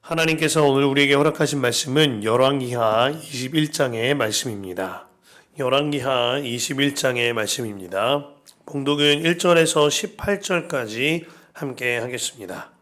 하나님께서 오늘 우리에게 허락하신 말씀은 열왕기하 21장의 말씀입니다. 열왕기하 21장의 말씀입니다. 봉독은 1절에서 18절까지 함께 하겠습니다.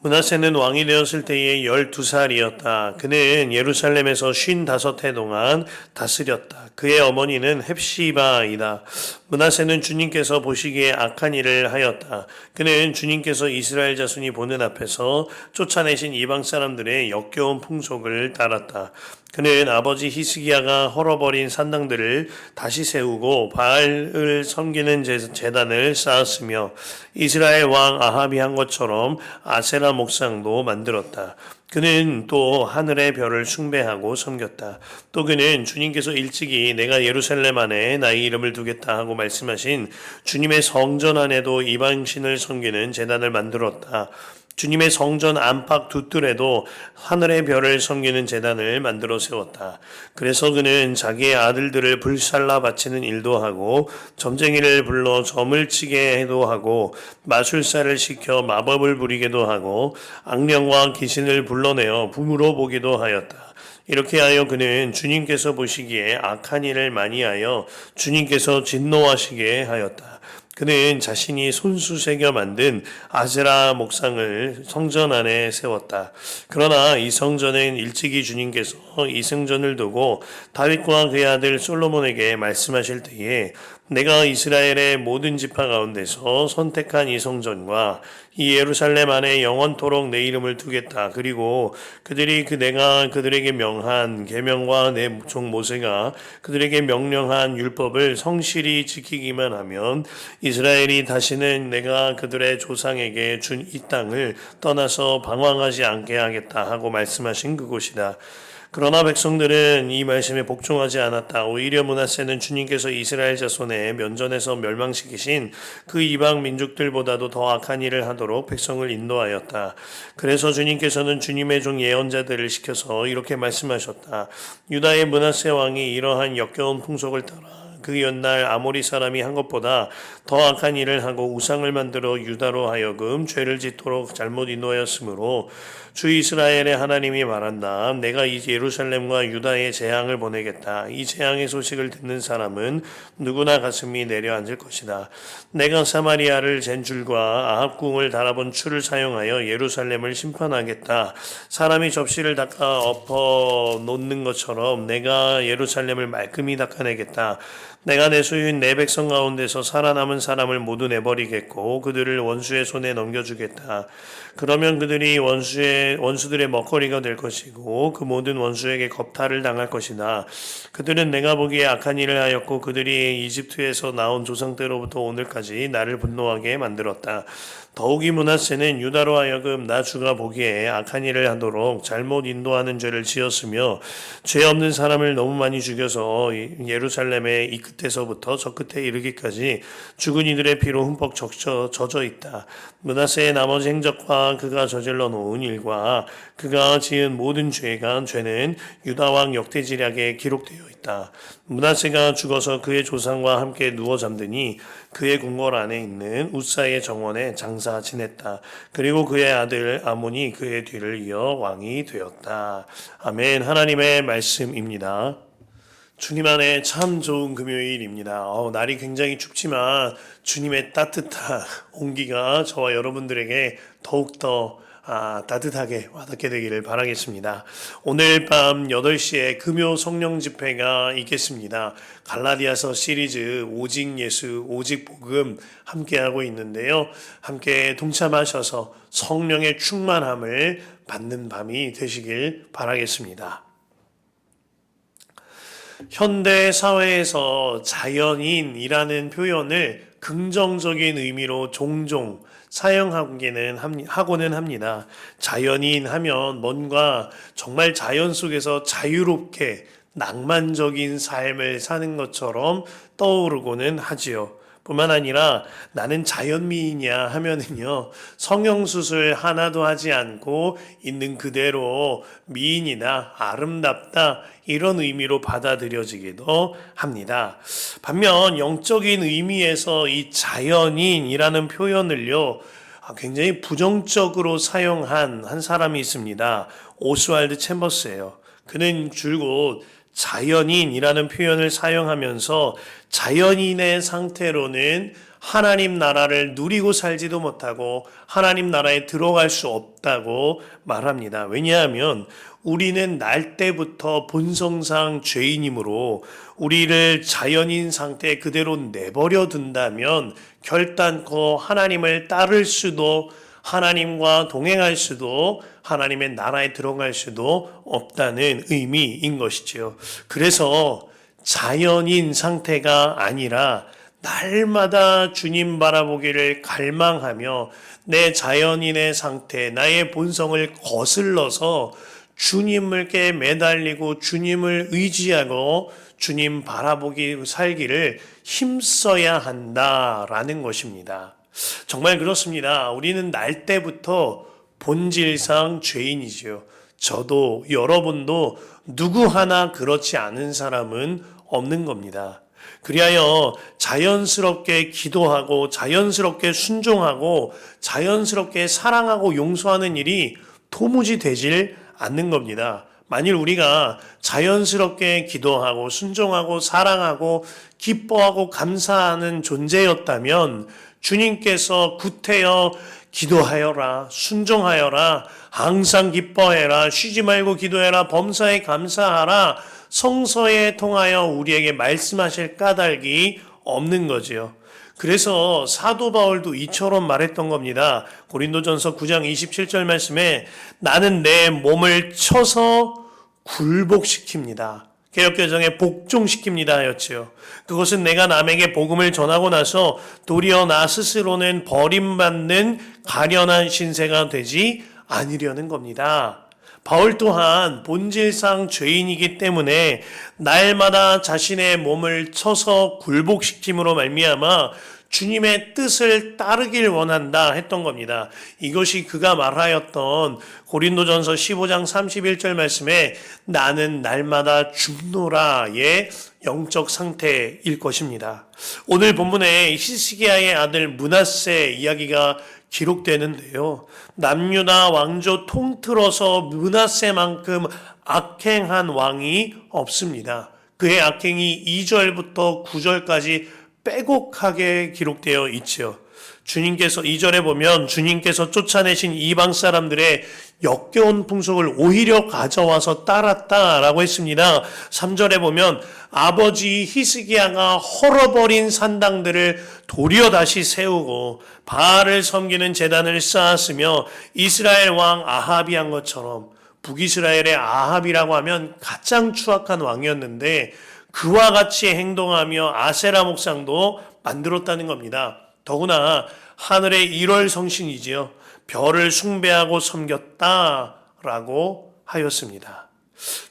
문하세는 왕이 되었을 때에 12살이었다. 그는 예루살렘에서 55해 동안 다스렸다. 그의 어머니는 헵시바이다. 문하세는 주님께서 보시기에 악한 일을 하였다. 그는 주님께서 이스라엘 자손이 보는 앞에서 쫓아내신 이방 사람들의 역겨운 풍속을 따랐다. 그는 아버지 히스기야가 헐어버린 산당들을 다시 세우고 바알을 섬기는 재단을 쌓았으며 이스라엘 왕 아합이 한 것처럼 아세라 목상도 만들었다. 그는 또 하늘의 별을 숭배하고 섬겼다. 또 그는 주님께서 일찍이 내가 예루살렘 안에 나의 이름을 두겠다 하고 말씀하신 주님의 성전 안에도 이방신을 섬기는 재단을 만들었다. 주님의 성전 안팎 두 뜰에도 하늘의 별을 섬기는 재단을 만들어 세웠다. 그래서 그는 자기의 아들들을 불살라 바치는 일도 하고 점쟁이를 불러 점을 치게 해도 하고 마술사를 시켜 마법을 부리게도 하고 악령과 귀신을 불러내어 부물어 보기도 하였다. 이렇게 하여 그는 주님께서 보시기에 악한 일을 많이 하여 주님께서 진노하시게 하였다. 그는 자신이 손수 새겨 만든 아세라 목상을 성전 안에 세웠다. 그러나 이 성전은 일찍이 주님께서 이 성전을 두고 다윗과 그의 아들 솔로몬에게 말씀하실 때에 내가 이스라엘의 모든 지파 가운데서 선택한 이 성전과 이 예루살렘 안에 영원토록 내 이름을 두겠다. 그리고 그들이 그 내가 그들에게 명한 계명과 내 종 모세가 그들에게 명령한 율법을 성실히 지키기만 하면 이스라엘이 다시는 내가 그들의 조상에게 준 이 땅을 떠나서 방황하지 않게 하겠다 하고 말씀하신 그곳이다. 그러나 백성들은 이 말씀에 복종하지 않았다. 오히려 문하세는 주님께서 이스라엘 자손의 면전에서 멸망시키신 그 이방 민족들보다도 더 악한 일을 하도록 백성을 인도하였다. 그래서 주님께서는 주님의 종 예언자들을 시켜서 이렇게 말씀하셨다. 유다의 문하세 왕이 이러한 역겨운 풍속을 따라 그 옛날 아모리 사람이 한 것보다 더 악한 일을 하고 우상을 만들어 유다로 하여금 죄를 짓도록 잘못 인도하였으므로 주 이스라엘의 하나님이 말한다. 내가 이 예루살렘과 유다에 재앙을 보내겠다. 이 재앙의 소식을 듣는 사람은 누구나 가슴이 내려앉을 것이다. 내가 사마리아를 잰 줄과 아합궁을 달아본 추를 사용하여 예루살렘을 심판하겠다. 사람이 접시를 닦아 엎어 놓는 것처럼 내가 예루살렘을 말끔히 닦아내겠다. 내가 내 소유인 내 백성 가운데서 살아남은 사람을 모두 내버리겠고 그들을 원수의 손에 넘겨주겠다. 그러면 그들이 원수의 원수들의 먹거리가 될 것이고 그 모든 원수에게 겁탈을 당할 것이다. 그들은 내가 보기에 악한 일을 하였고 그들이 이집트에서 나온 조상 때로부터 오늘까지 나를 분노하게 만들었다. 더욱이 문하세는 유다로 하여금 나 주가 보기에 악한 일을 하도록 잘못 인도하는 죄를 지었으며 죄 없는 사람을 너무 많이 죽여서 예루살렘의 이 끝에서부터 저 끝에 이르기까지 죽은 이들의 피로 흠뻑 적셔 젖어 있다. 문하세의 나머지 행적과 그가 저질러 놓은 일과 그가 지은 모든 죄가 죄는 유다 왕 역대지략에 기록되어 있다. 문하세가 죽어서 그의 조상과 함께 누워 잠드니 그의 궁궐 안에 있는 우사의 정원에 장사 지냈다. 그리고 그의 아들 아몬이 그의 뒤를 이어 왕이 되었다. 아멘. 하나님의 말씀입니다. 주님 안에 참 좋은 금요일입니다. 어, 날이 굉장히 춥지만 주님의 따뜻한 온기가 저와 여러분들에게 더욱더 아, 따뜻하게 와닿게 되기를 바라겠습니다. 오늘 밤 8시에 금요 성령 집회가 있겠습니다. 갈라디아서 시리즈 오직 예수, 오직 복음 함께하고 있는데요. 함께 동참하셔서 성령의 충만함을 받는 밤이 되시길 바라겠습니다. 현대 사회에서 자연인이라는 표현을 긍정적인 의미로 종종 사용하기는 하고는 합니다. 자연인 하면 뭔가 정말 자연 속에서 자유롭게 낭만적인 삶을 사는 것처럼 떠오르고는 하지요. 뿐만 아니라 나는 자연미인이야 하면은요, 성형수술 하나도 하지 않고 있는 그대로 미인이다, 아름답다, 이런 의미로 받아들여지기도 합니다. 반면 영적인 의미에서 이 자연인이라는 표현을요, 아, 굉장히 부정적으로 사용한 한 사람이 있습니다. 오스왈드 챔버스예요. 그는 줄곧 자연인이라는 표현을 사용하면서 자연인의 상태로는 하나님 나라를 누리고 살지도 못하고 하나님 나라에 들어갈 수 없다고 말합니다. 왜냐하면 우리는 날 때부터 본성상 죄인이므로 우리를 자연인 상태 그대로 내버려 둔다면 결단코 하나님을 따를 수도 하나님과 동행할 수도 하나님의 나라에 들어갈 수도 없다는 의미인 것이지요. 그래서 자연인 상태가 아니라 날마다 주님 바라보기를 갈망하며 내 자연인의 상태, 나의 본성을 거슬러서 주님께 매달리고 주님을 의지하고 주님 바라보기 살기를 힘써야 한다라는 것입니다. 정말 그렇습니다. 우리는 날 때부터 본질상 죄인이지요. 저도 여러분도 누구 하나 그렇지 않은 사람은 없는 겁니다. 그리하여 자연스럽게 기도하고 자연스럽게 순종하고 자연스럽게 사랑하고 용서하는 일이 도무지 되질 않는 겁니다. 만일 우리가 자연스럽게 기도하고 순종하고 사랑하고 기뻐하고 감사하는 존재였다면 주님께서 구태여 기도하여라 순종하여라 항상 기뻐해라 쉬지 말고 기도해라 범사에 감사하라 성서에 통하여 우리에게 말씀하실 까닭이 없는 거지요. 그래서 사도 바울도 이처럼 말했던 겁니다. 고린도전서 9장 27절 말씀에 나는 내 몸을 쳐서 굴복시킵니다. 개혁개정에 복종시킵니다 하였지요. 그것은 내가 남에게 복음을 전하고 나서 도리어 나 스스로는 버림받는 가련한 신세가 되지 아니려는 겁니다. 바울 또한 본질상 죄인이기 때문에 날마다 자신의 몸을 쳐서 굴복시킴으로 말미암아 주님의 뜻을 따르길 원한다 했던 겁니다. 이것이 그가 말하였던 고린도전서 15장 31절 말씀에 나는 날마다 죽노라의 영적 상태일 것입니다. 오늘 본문에 히스기야의 아들 문하세 이야기가 기록되는데요. 남유다 왕조 통틀어서 문하세만큼 악행한 왕이 없습니다. 그의 악행이 2절부터 9절까지 빼곡하게 기록되어 있지요. 주님께서 2절에 보면 주님께서 쫓아내신 이방 사람들의 역겨운 풍속을 오히려 가져와서 따랐다라고 했습니다. 3절에 보면 아버지 히스기야가 헐어버린 산당들을 도리어 다시 세우고 바알을 섬기는 재단을 쌓았으며 이스라엘 왕 아합이 한 것처럼 북이스라엘의 아합이라고 하면 가장 추악한 왕이었는데 그와 같이 행동하며 아세라 목상도 만들었다는 겁니다. 더구나 하늘의 1월 성신이지요. 별을 숭배하고 섬겼다라고 하였습니다.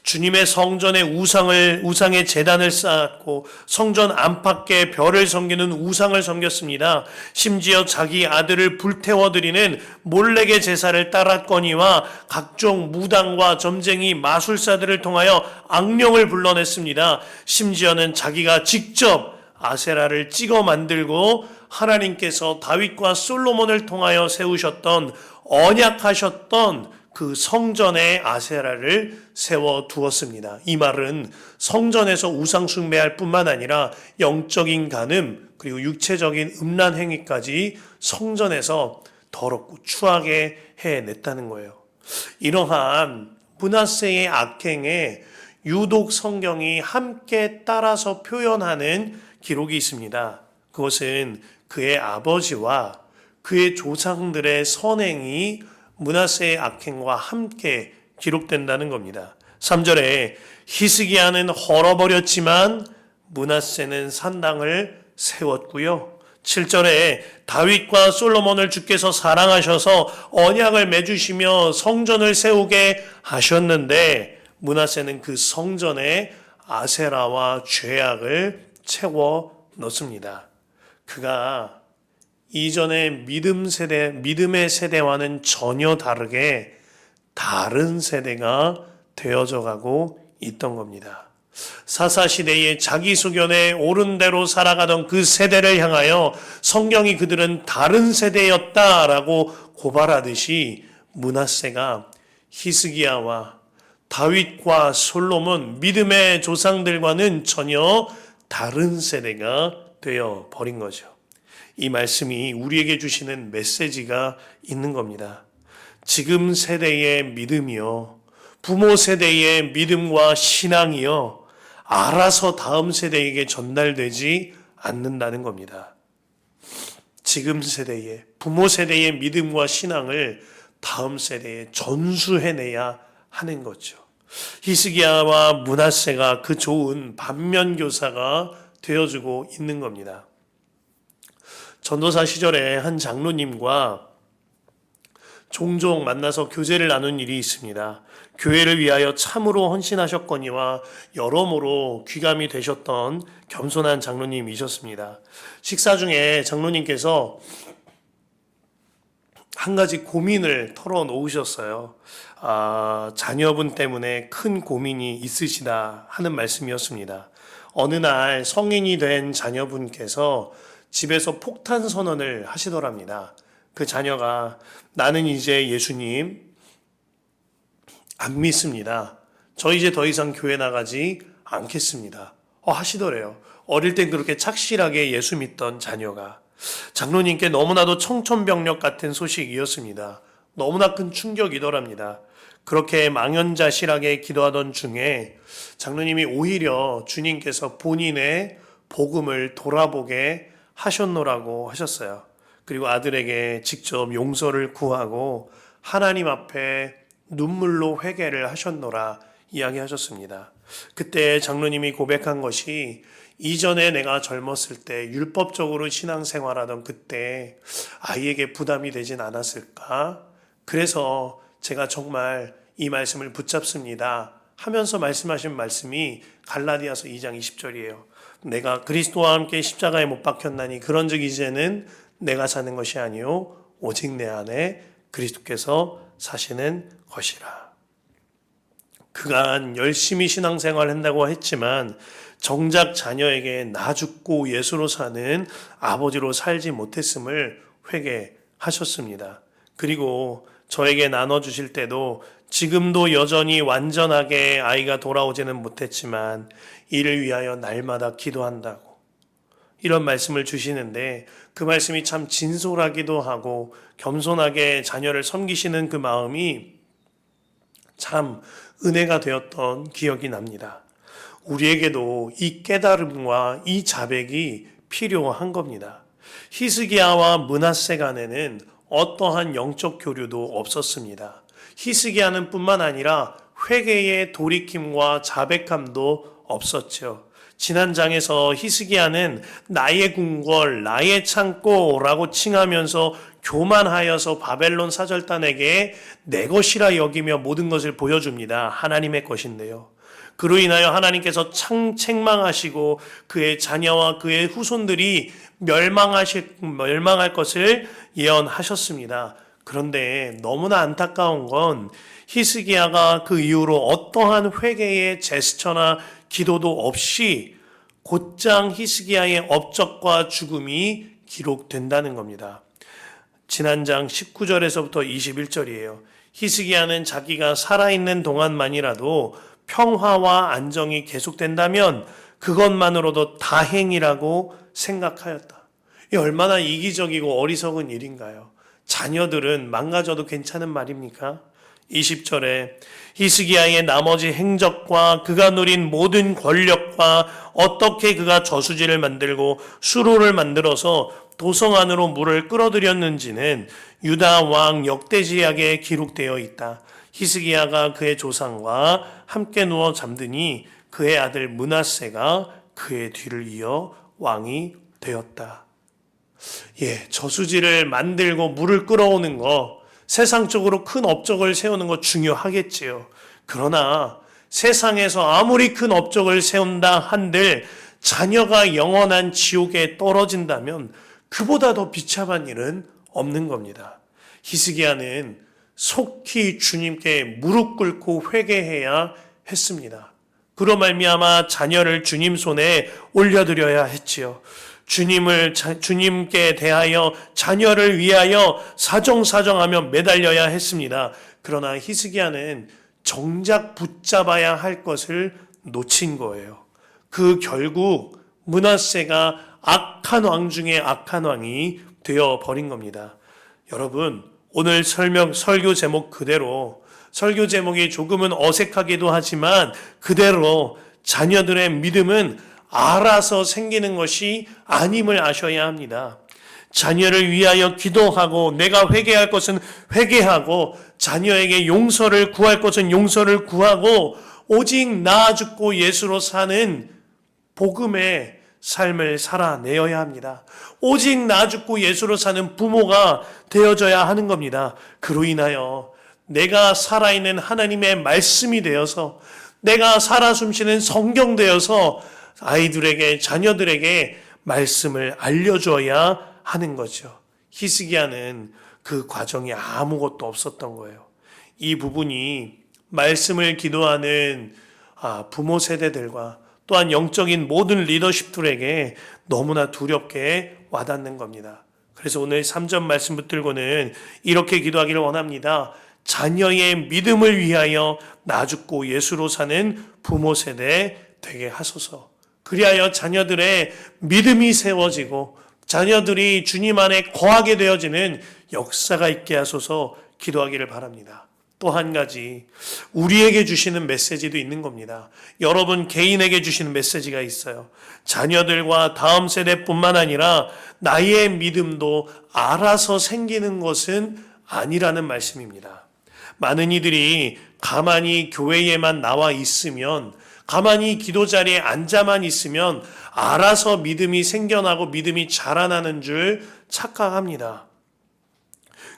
주님의 성전에 우상을 우상의 재단을 쌓았고 성전 안팎에 별을 섬기는 우상을 섬겼습니다. 심지어 자기 아들을 불태워 드리는 몰래의 제사를 따랐거니와 각종 무당과 점쟁이 마술사들을 통하여 악령을 불러냈습니다. 심지어는 자기가 직접 아세라를 찍어 만들고 하나님께서 다윗과 솔로몬을 통하여 세우셨던 언약하셨던 그 성전에 아세라를 세워 두었습니다. 이 말은 성전에서 우상 숭배할 뿐만 아니라 영적인 간음 그리고 육체적인 음란 행위까지 성전에서 더럽고 추하게 해냈다는 거예요. 이러한 문하세의 악행에 유독 성경이 함께 따라서 표현하는 기록이 있습니다. 그것은 그의 아버지와 그의 조상들의 선행이 문하세의 악행과 함께 기록된다는 겁니다. 3절에 히스기야는 헐어버렸지만 문하세는 산당을 세웠고요. 7절에 다윗과 솔로몬을 주께서 사랑하셔서 언약을 맺으시며 성전을 세우게 하셨는데 문하세는 그 성전에 아세라와 죄악을 채워 넣습니다. 그가 이전의 믿음 세대, 믿음의 세대와는 전혀 다르게 다른 세대가 되어져 가고 있던 겁니다. 사사 시대에 자기 소견에 옳은 대로 살아가던 그 세대를 향하여 성경이 그들은 다른 세대였다라고 고발하듯이 문하세가 히스기야와 다윗과 솔로몬 믿음의 조상들과는 전혀 다른 세대가 되어 버린 거죠. 이 말씀이 우리에게 주시는 메시지가 있는 겁니다. 지금 세대의 믿음이요. 부모 세대의 믿음과 신앙이요. 알아서 다음 세대에게 전달되지 않는다는 겁니다. 지금 세대의 부모 세대의 믿음과 신앙을 다음 세대에 전수해내야 하는 거죠. 히스기야와 문하세가 그 좋은 반면 교사가 되어주고 있는 겁니다. 전도사 시절에 한 장로님과 종종 만나서 교제를 나눈 일이 있습니다. 교회를 위하여 참으로 헌신하셨거니와 여러모로 귀감이 되셨던 겸손한 장로님이셨습니다. 식사 중에 장로님께서 한 가지 고민을 털어놓으셨어요. 아, 자녀분 때문에 큰 고민이 있으시다 하는 말씀이었습니다. 어느 날 성인이 된 자녀분께서 집에서 폭탄 선언을 하시더랍니다. 그 자녀가 나는 이제 예수님 안 믿습니다. 저 이제 더 이상 교회 나가지 않겠습니다. 어, 하시더래요. 어릴 땐 그렇게 착실하게 예수 믿던 자녀가 장로님께 너무나도 청천벽력 같은 소식이었습니다. 너무나 큰 충격이더랍니다. 그렇게 망연자실하게 기도하던 중에 장로님이 오히려 주님께서 본인의 복음을 돌아보게 하셨노라고 하셨어요. 그리고 아들에게 직접 용서를 구하고 하나님 앞에 눈물로 회개를 하셨노라 이야기하셨습니다. 그때 장로님이 고백한 것이 이전에 내가 젊었을 때 율법적으로 신앙생활하던 그때 아이에게 부담이 되진 않았을까? 그래서 제가 정말 이 말씀을 붙잡습니다. 하면서 말씀하신 말씀이 갈라디아서 2장 20절이에요. 내가 그리스도와 함께 십자가에 못 박혔나니 그런즉 이제는 내가 사는 것이 아니요 오직 내 안에 그리스도께서 사시는 것이라. 그간 열심히 신앙생활 한다고 했지만 정작 자녀에게 나 죽고 예수로 사는 아버지로 살지 못했음을 회개하셨습니다. 그리고 저에게 나눠주실 때도 지금도 여전히 완전하게 아이가 돌아오지는 못했지만 이를 위하여 날마다 기도한다고 이런 말씀을 주시는데 그 말씀이 참 진솔하기도 하고 겸손하게 자녀를 섬기시는 그 마음이 참 은혜가 되었던 기억이 납니다. 우리에게도 이 깨달음과 이 자백이 필요한 겁니다. 히스기야와 문하세 간에는 어떠한 영적 교류도 없었습니다. 히스기야는 뿐만 아니라 회개의 돌이킴과 자백함도 없었죠. 지난 장에서 히스기야는 나의 궁궐, 나의 창고라고 칭하면서 교만하여서 바벨론 사절단에게 내 것이라 여기며 모든 것을 보여줍니다. 하나님의 것인데요. 그로 인하여 하나님께서 창, 책망하시고 그의 자녀와 그의 후손들이 멸망하실, 멸망할 것을 예언하셨습니다. 그런데 너무나 안타까운 건 히스기야가 그 이후로 어떠한 회개의 제스처나 기도도 없이 곧장 히스기야의 업적과 죽음이 기록된다는 겁니다. 지난 장 19절에서부터 21절이에요. 히스기야는 자기가 살아있는 동안만이라도 평화와 안정이 계속된다면 그것만으로도 다행이라고 생각하였다. 이 얼마나 이기적이고 어리석은 일인가요? 자녀들은 망가져도 괜찮은 말입니까? 20절에 히스기야의 나머지 행적과 그가 누린 모든 권력과 어떻게 그가 저수지를 만들고 수로를 만들어서 도성 안으로 물을 끌어들였는지는 유다 왕 역대지약에 기록되어 있다. 히스기야가 그의 조상과 함께 누워 잠드니 그의 아들 문하세가 그의 뒤를 이어 왕이 되었다. 예, 저수지를 만들고 물을 끌어오는 거 세상적으로 큰 업적을 세우는 거 중요하겠지요. 그러나 세상에서 아무리 큰 업적을 세운다 한들 자녀가 영원한 지옥에 떨어진다면 그보다 더 비참한 일은 없는 겁니다. 히스기야는 속히 주님께 무릎 꿇고 회개해야 했습니다. 그로 말미암아 자녀를 주님 손에 올려드려야 했지요. 주님을 자- 주님께 대하여 자녀를 위하여 사정사정하며 매달려야 했습니다. 그러나 히스기야는 정작 붙잡아야 할 것을 놓친 거예요. 그 결국 문하세가 악한 왕 중에 악한 왕이 되어 버린 겁니다. 여러분, 오늘 설명 설교 제목 그대로 설교 제목이 조금은 어색하기도 하지만 그대로 자녀들의 믿음은 알아서 생기는 것이 아님을 아셔야 합니다. 자녀를 위하여 기도하고 내가 회개할 것은 회개하고 자녀에게 용서를 구할 것은 용서를 구하고 오직 나 죽고 예수로 사는 복음의 삶을 살아내어야 합니다. 오직 나 죽고 예수로 사는 부모가 되어져야 하는 겁니다. 그로 인하여 내가 살아있는 하나님의 말씀이 되어서 내가 살아 숨쉬는 성경 되어서 아이들에게 자녀들에게 말씀을 알려줘야 하는 거죠. 히스기야는 그 과정이 아무것도 없었던 거예요. 이 부분이 말씀을 기도하는 아, 부모 세대들과 또한 영적인 모든 리더십들에게 너무나 두렵게 와닿는 겁니다. 그래서 오늘 3전 말씀 붙들고는 이렇게 기도하기를 원합니다. 자녀의 믿음을 위하여 나 죽고 예수로 사는 부모 세대 되게 하소서. 그리하여 자녀들의 믿음이 세워지고 자녀들이 주님 안에 거하게 되어지는 역사가 있게 하소서 기도하기를 바랍니다. 또 한 가지 우리에게 주시는 메시지도 있는 겁니다. 여러분 개인에게 주시는 메시지가 있어요. 자녀들과 다음 세대뿐만 아니라 나의 믿음도 알아서 생기는 것은 아니라는 말씀입니다. 많은 이들이 가만히 교회에만 나와 있으면 가만히 기도 자리에 앉아만 있으면 알아서 믿음이 생겨나고 믿음이 자라나는 줄 착각합니다.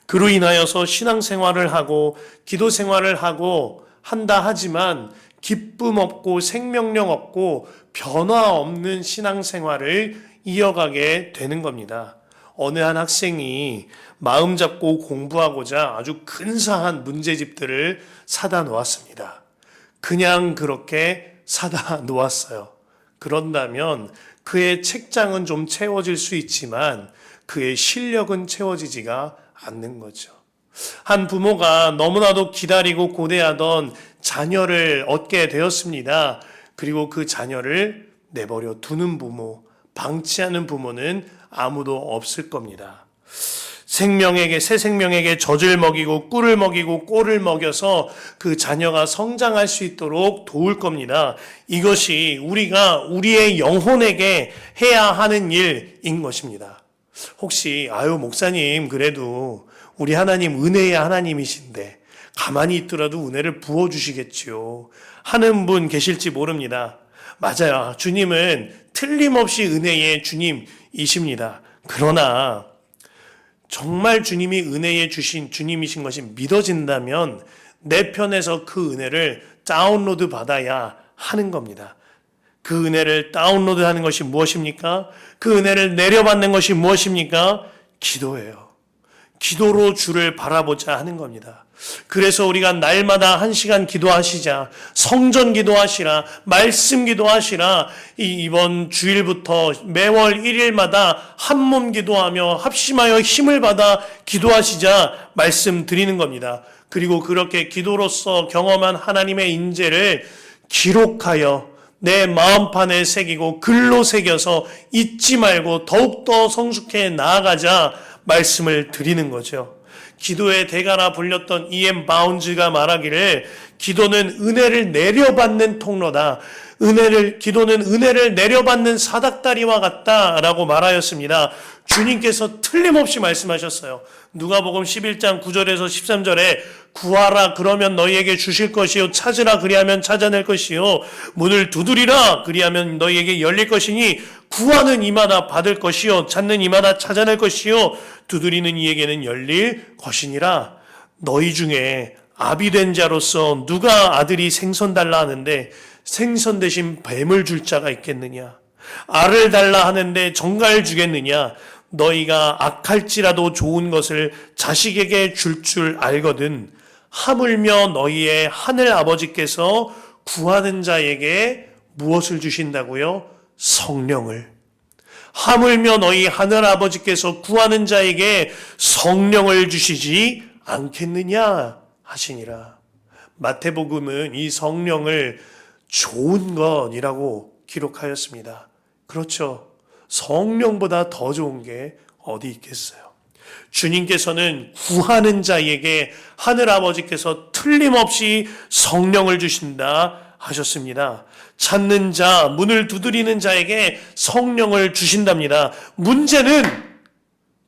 그로 인하여서 신앙생활을 하고 기도 생활을 하고 한다 하지만 기쁨 없고 생명력 없고 변화 없는 신앙생활을 이어가게 되는 겁니다. 어느 한 학생이 마음 잡고 공부하고자 아주 근사한 문제집들을 사다 놓았습니다. 그냥 그렇게 사다 놓았어요. 그런다면 그의 책장은 좀 채워질 수 있지만 그의 실력은 채워지지가 않는 거죠. 한 부모가 너무나도 기다리고 고대하던 자녀를 얻게 되었습니다. 그리고 그 자녀를 내버려 두는 부모, 방치하는 부모는 아무도 없을 겁니다. 생명에게 새 생명에게 젖을 먹이고 꿀을 먹이고 꼴을 먹여서 그 자녀가 성장할 수 있도록 도울 겁니다. 이것이 우리가 우리의 영혼에게 해야 하는 일인 것입니다. 혹시 아유 목사님 그래도 우리 하나님 은혜의 하나님이신데 가만히 있더라도 은혜를 부어 주시겠지요. 하는 분 계실지 모릅니다. 맞아요. 주님은 틀림없이 은혜의 주님이십니다. 그러나 정말 주님이 은혜에 주신 주님이신 것이 믿어진다면 내 편에서 그 은혜를 다운로드 받아야 하는 겁니다. 그 은혜를 다운로드 하는 것이 무엇입니까? 그 은혜를 내려받는 것이 무엇입니까? 기도예요. 기도로 주를 바라보자 하는 겁니다. 그래서 우리가 날마다 한 시간 기도하시자, 성전 기도하시라, 말씀 기도하시라, 이- 이번 주일부터 매월 1일마다 한 몸 기도하며 합심하여 힘을 받아 기도하시자 말씀드리는 겁니다. 그리고 그렇게 기도로서 경험한 하나님의 인재를 기록하여 내 마음판에 새기고 글로 새겨서 잊지 말고 더욱더 성숙해 나아가자 말씀을 드리는 거죠. 기도의 대가라 불렸던 이엠 바운즈가 말하기를 기도는 은혜를 내려받는 통로다. 은혜를 기도는 은혜를 내려받는 사닥다리와 같다라고 말하였습니다. 주님께서 틀림없이 말씀하셨어요. 누가복음 11장 9절에서 13절에 구하라 그러면 너희에게 주실 것이요 찾으라 그리하면 찾아낼 것이요 문을 두드리라 그리하면 너희에게 열릴 것이니 구하는 이마다 받을 것이요 찾는 이마다 찾아낼 것이요 두드리는 이에게는 열릴 것이니라. 너희 중에 아비 된 자로서 누가 아들이 생선 달라 하는데 생선 대신 뱀을 줄 자가 있겠느냐? 알을 달라 하는데 정갈 주겠느냐 너희가 악할지라도 좋은 것을 자식에게 줄줄 알거든 하물며 너희의 하늘 아버지께서 구하는 자에게 무엇을 주신다고요? 성령을. 하물며 너희 하늘 아버지께서 구하는 자에게 성령을 주시지 않겠느냐 하시니라. 마태복음은 이 성령을 좋은 것이라고 기록하였습니다. 그렇죠. 성령보다 더 좋은 게 어디 있겠어요. 주님께서는 구하는 자에게 하늘 아버지께서 틀림없이 성령을 주신다 하셨습니다. 찾는 자, 문을 두드리는 자에게 성령을 주신답니다. 문제는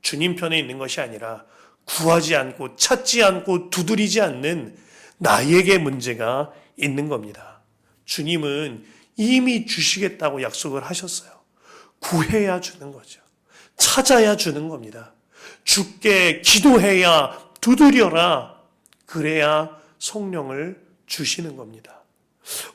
주님 편에 있는 것이 아니라 구하지 않고 찾지 않고 두드리지 않는 나에게 문제가 있는 겁니다. 주님은 이미 주시겠다고 약속을 하셨어요. 구해야 주는 거죠. 찾아야 주는 겁니다. 주께 기도해야 두드려라. 그래야 성령을 주시는 겁니다.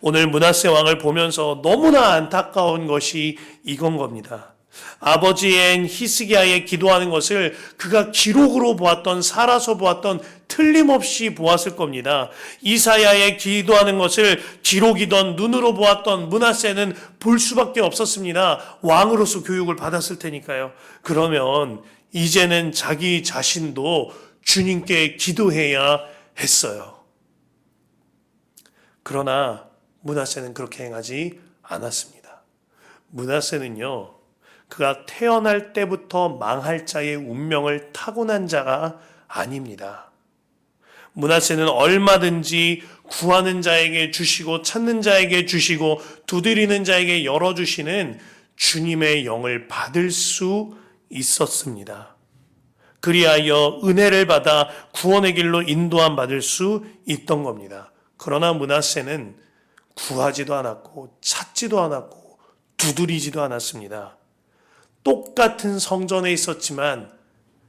오늘 문하세 왕을 보면서 너무나 안타까운 것이 이건 겁니다. 아버지인 히스기야의 기도하는 것을 그가 기록으로 보았던 살아서 보았던 틀림없이 보았을 겁니다. 이사야의 기도하는 것을 기록이던 눈으로 보았던 문하세는 볼 수밖에 없었습니다. 왕으로서 교육을 받았을 테니까요. 그러면 이제는 자기 자신도 주님께 기도해야 했어요. 그러나 문하세는 그렇게 행하지 않았습니다. 문하세는요, 그가 태어날 때부터 망할 자의 운명을 타고난 자가 아닙니다. 문하세는 얼마든지 구하는 자에게 주시고 찾는 자에게 주시고 두드리는 자에게 열어주시는 주님의 영을 받을 수 있었습니다. 그리하여 은혜를 받아 구원의 길로 인도함 받을 수 있던 겁니다. 그러나 문하세는 구하지도 않았고 찾지도 않았고 두드리지도 않았습니다. 똑같은 성전에 있었지만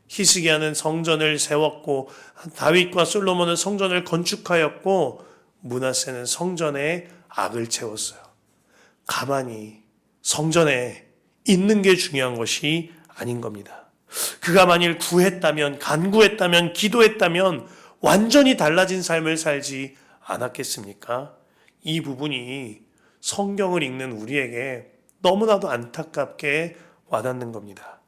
히스기야는 성전을 세웠고 다윗과 솔로몬은 성전을 건축하였고 문하세는 성전에 악을 채웠어요. 가만히 성전에 있는 게 중요한 것이 아닌 겁니다. 그가 만일 구했다면 간구했다면 기도했다면 완전히 달라진 삶을 살지 않았겠습니까? 이 부분이 성경을 읽는 우리에게 너무나도 안타깝게 와닿는 겁니다.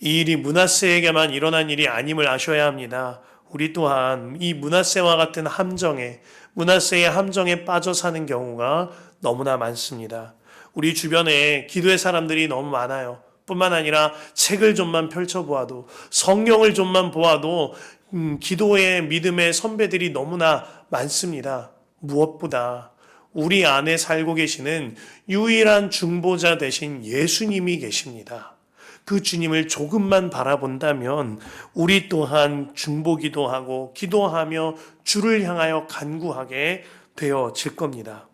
이 일이 문하세에게만 일어난 일이 아님을 아셔야 합니다. 우리 또한 이 문하세와 같은 함정에 문하세의 함정에 빠져 사는 경우가 너무나 많습니다. 우리 주변에 기도의 사람들이 너무 많아요. 뿐만 아니라 책을 좀만 펼쳐보아도 성경을 좀만 보아도 음, 기도의 믿음의 선배들이 너무나 많습니다. 무엇보다 우리 안에 살고 계시는 유일한 중보자 대신 예수님이 계십니다. 그 주님을 조금만 바라본다면 우리 또한 중보기도 하고 기도하며 주를 향하여 간구하게 되어질 겁니다.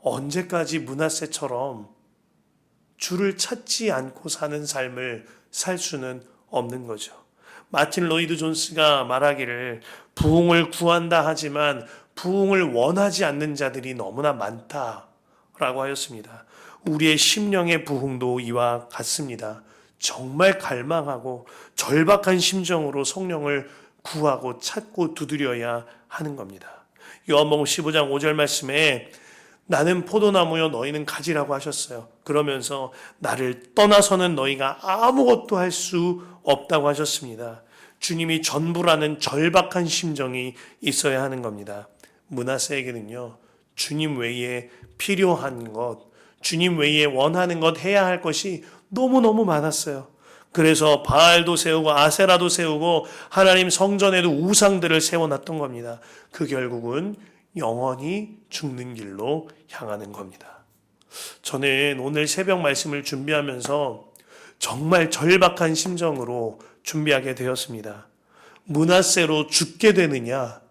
언제까지 문하세처럼 주를 찾지 않고 사는 삶을 살 수는 없는 거죠. 마틴 로이드 존스가 말하기를 부흥을 구한다 하지만 부흥을 원하지 않는 자들이 너무나 많다라고 하였습니다. 우리의 심령의 부흥도 이와 같습니다. 정말 갈망하고 절박한 심정으로 성령을 구하고 찾고 두드려야 하는 겁니다. 요한복음 15장 5절 말씀에 나는 포도나무요 너희는 가지라고 하셨어요. 그러면서 나를 떠나서는 너희가 아무것도 할 수 없다고 하셨습니다. 주님이 전부라는 절박한 심정이 있어야 하는 겁니다. 문하세에게는요, 주님 외에 필요한 것, 주님 외에 원하는 것 해야 할 것이 너무너무 많았어요. 그래서 바알도 세우고 아세라도 세우고 하나님 성전에도 우상들을 세워놨던 겁니다. 그 결국은 영원히 죽는 길로 향하는 겁니다. 저는 오늘 새벽 말씀을 준비하면서 정말 절박한 심정으로 준비하게 되었습니다. 문하세로 죽게 되느냐,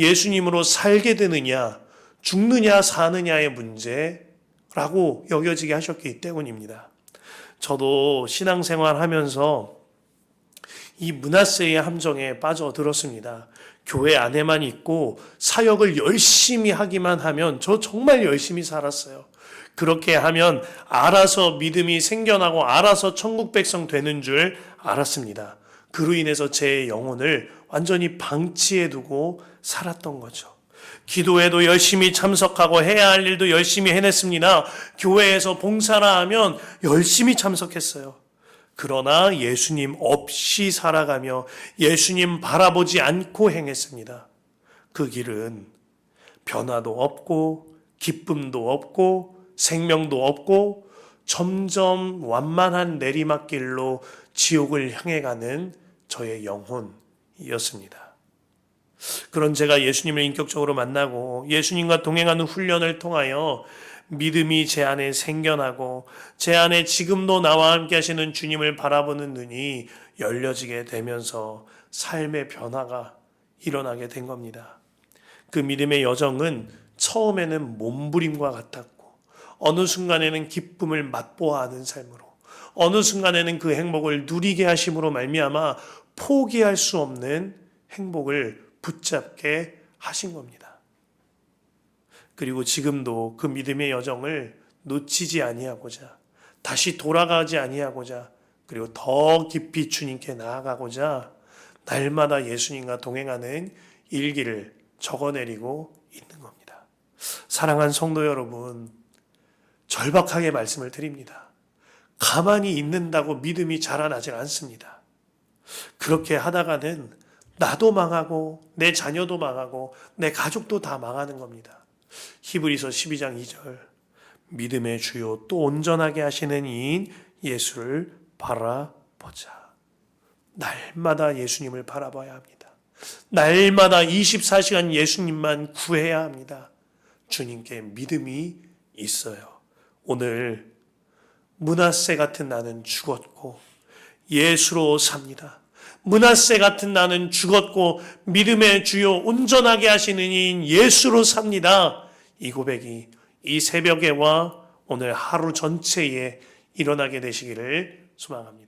예수님으로 살게 되느냐, 죽느냐, 사느냐의 문제라고 여겨지게 하셨기 때문입니다. 저도 신앙생활 하면서 이 문하세의 함정에 빠져들었습니다. 교회 안에만 있고 사역을 열심히 하기만 하면 저 정말 열심히 살았어요. 그렇게 하면 알아서 믿음이 생겨나고 알아서 천국 백성 되는 줄 알았습니다. 그로 인해서 제 영혼을 완전히 방치해 두고 살았던 거죠. 기도에도 열심히 참석하고 해야 할 일도 열심히 해냈습니다. 교회에서 봉사라 하면 열심히 참석했어요. 그러나 예수님 없이 살아가며 예수님 바라보지 않고 행했습니다. 그 길은 변화도 없고 기쁨도 없고 생명도 없고 점점 완만한 내리막길로 지옥을 향해 가는 저의 영혼 이었습니다. 그런 제가 예수님을 인격적으로 만나고 예수님과 동행하는 훈련을 통하여 믿음이 제 안에 생겨나고 제 안에 지금도 나와 함께 하시는 주님을 바라보는 눈이 열려지게 되면서 삶의 변화가 일어나게 된 겁니다. 그 믿음의 여정은 처음에는 몸부림과 같았고 어느 순간에는 기쁨을 맛보아하는 삶으로 어느 순간에는 그 행복을 누리게 하심으로 말미암아 포기할 수 없는 행복을 붙잡게 하신 겁니다. 그리고 지금도 그 믿음의 여정을 놓치지 아니하고자 다시 돌아가지 아니하고자 그리고 더 깊이 주님께 나아가고자 날마다 예수님과 동행하는 일기를 적어내리고 있는 겁니다. 사랑하는 성도 여러분, 절박하게 말씀을 드립니다. 가만히 있는다고 믿음이 자라나질 않습니다. 그렇게 하다가는 나도 망하고 내 자녀도 망하고 내 가족도 다 망하는 겁니다. 히브리서 12장 2절 믿음의 주요 또 온전하게 하시는 이인 예수를 바라보자. 날마다 예수님을 바라봐야 합니다. 날마다 24시간 예수님만 구해야 합니다. 주님께 믿음이 있어요. 오늘 문하세 같은 나는 죽었고 예수로 삽니다. 문하세 같은 나는 죽었고 믿음의 주요 온전하게 하시는 이인 예수로 삽니다. 이 고백이 이 새벽에와 오늘 하루 전체에 일어나게 되시기를 소망합니다.